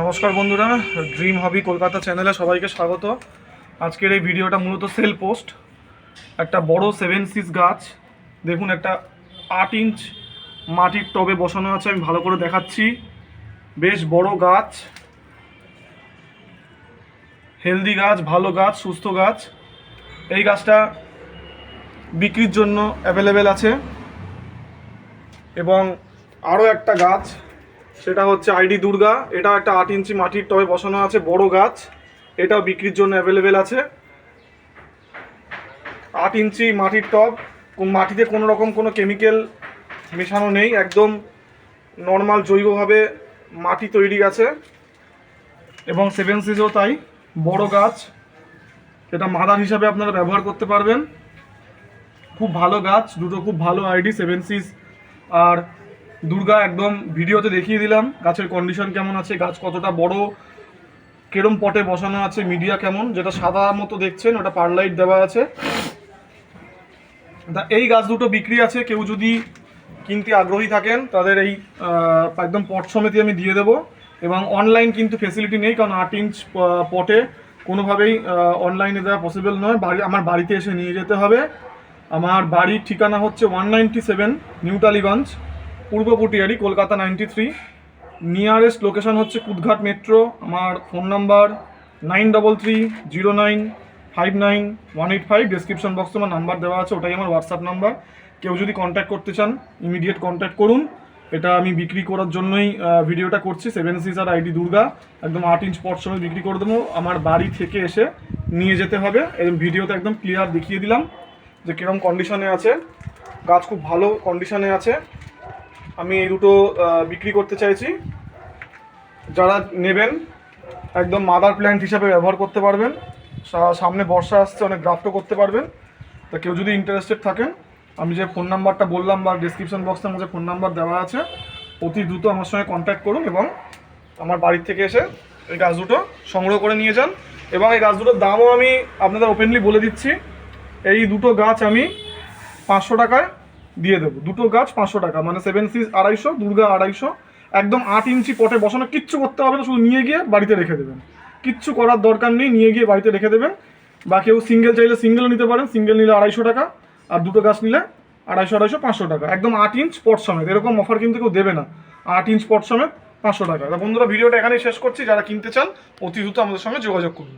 নমস্কার বন্ধুরা ড্রিম হবি কলকাতা চ্যানেলে সবাইকে স্বাগত। আজকের এই ভিডিওটা মূলত সেল পোস্ট একটা বড় সেভেন সিস গাছ, দেখুন একটা আট ইঞ্চ মাটির টবে বসানো আছে, আমি ভালো করে দেখাচ্ছি। বেশ বড় গাছ হেলদি গাছ, ভালো গাছ, সুস্থ গাছ। এই গাছটা বিক্রির জন্য অ্যাভেলেবেল আছে। এবং আরও একটা গাছ সেটা হচ্ছে আইডি দুর্গা, এটা একটা আট ইঞ্চি মাটির টবে বসানো আছে, বড় গাছ এটাও বিক্রির জন্য অ্যাভেলেবেল আছে। আট ইঞ্চি মাটির টব মাটিতে কোনো রকম কোনো কেমিক্যাল মেশানো নেই, একদম নর্মাল জৈবভাবে মাটি তৈরি আছে। এবং সেভেন সিজও তাই, বড় গাছ, এটা মাদার হিসাবে আপনারা ব্যবহার করতে পারবেন। খুব ভালো গাছ, দুটো খুব ভালো আইডি সেভেন সিজ আর দুর্গা একদম ভিডিওতে দেখিয়ে দিলাম, গাছের কন্ডিশন কেমন আছে, গাছ কতটা বড়, কেরম পটে বসানো আছে মিডিয়া কেমন, যেটা সাদা মতো দেখছেন, ওটা পারলাইট দেওয়া আছে। তা এই গাছ দুটো বিক্রি আছে, কেউ যদি কিনতে আগ্রহী থাকেন, তাদের এই একদম পট সমেতি আমি দিয়ে দেবো। এবং অনলাইন কিন্তু ফেসিলিটি নেই, কারণ আট ইঞ্চ পটে কোনোভাবেই অনলাইনে দেওয়া পসিবল নয়। বাড়ি, আমার বাড়িতে এসে নিয়ে যেতে হবে। আমার বাড়ির ঠিকানা হচ্ছে one ninety seven new Tollygunge Purba Putiary Kolkata ninety three nearest location হচ্ছে কুদঘাট মেট্রো আমার phone number nine double three zero nine five nine one eight five description বক্সে আমার নাম্বার দেওয়া আছে, ওটাই আমার হোয়াটসঅ্যাপ নাম্বার কেউ যদি কন্ট্যাক্ট করতে চান ইমিডিয়েট কন্ট্যাক্ট করুন। এটা আমি বিক্রি করার জন্যই ভিডিওটা করছি। সেভেন সিজার আইডি দুর্গা। একদম আট ইঞ্চ পট সময় বিক্রি করে দেবো। আমার বাড়ি থেকে এসে নিয়ে যেতে হবে। এবং ভিডিওতে একদম ক্লিয়ার দেখিয়ে দিলাম যে কীরকম কন্ডিশনে আছে। গাছ খুব ভালো কন্ডিশনে আছে। আমি এই দুটো বিক্রি করতে চাইছি। যারা নেবেন, একদম মাদার প্ল্যান্ট হিসাবে ব্যবহার করতে পারবেন। সামনে বর্ষা আসছে, অনেক গ্রাফটও করতে পারবেন। তা কেউ যদি ইন্টারেস্টেড থাকেন, আমি যে ফোন নাম্বারটা বললাম বা ডিসক্রিপশন বক্সে আমার যে ফোন নাম্বার দেওয়া আছে, অতি দ্রুত আমার সঙ্গে কন্ট্যাক্ট করুন এবং আমার বাড়ির থেকে এসে এই গাছ দুটো সংগ্রহ করে নিয়ে যান। এবং এই গাছ দুটোর দামও আমি আপনাদের ওপেনলি বলে দিচ্ছি। এই দুটো গাছ আমি পাঁচশো টাকায় দিয়ে দেবো। দুটো গাছ পাঁচশো টাকা মানে সেভেন সিজ আড়াইশো, দুর্গা আড়াইশো, একদম আট ইঞ্চি পটে বসানো, কিচ্ছু করতে হবে না, শুধু নিয়ে গিয়ে বাড়িতে রেখে দেবেন। কিচ্ছু করার দরকার নেই, নিয়ে গিয়ে বাড়িতে রেখে দেবেন। বা কেউ সিঙ্গেল চাইলে সিঙ্গেলও নিতে পারেন সিঙ্গেল নিলে আড়াইশো টাকা, আর দুটো গাছ নিলে আড়াইশো আড়াইশো, পাঁচশো টাকা। একদম আট ইঞ্চ পট সমেত, এরকম অফার কিন্তু কেউ দেবে না। আট ইঞ্চ পট সমেত পাঁচশো টাকা। বন্ধুরা, ভিডিওটা এখানেই শেষ করছি। যারা কিনতে চান, অতি দ্রুত আমাদের সঙ্গে যোগাযোগ করুন।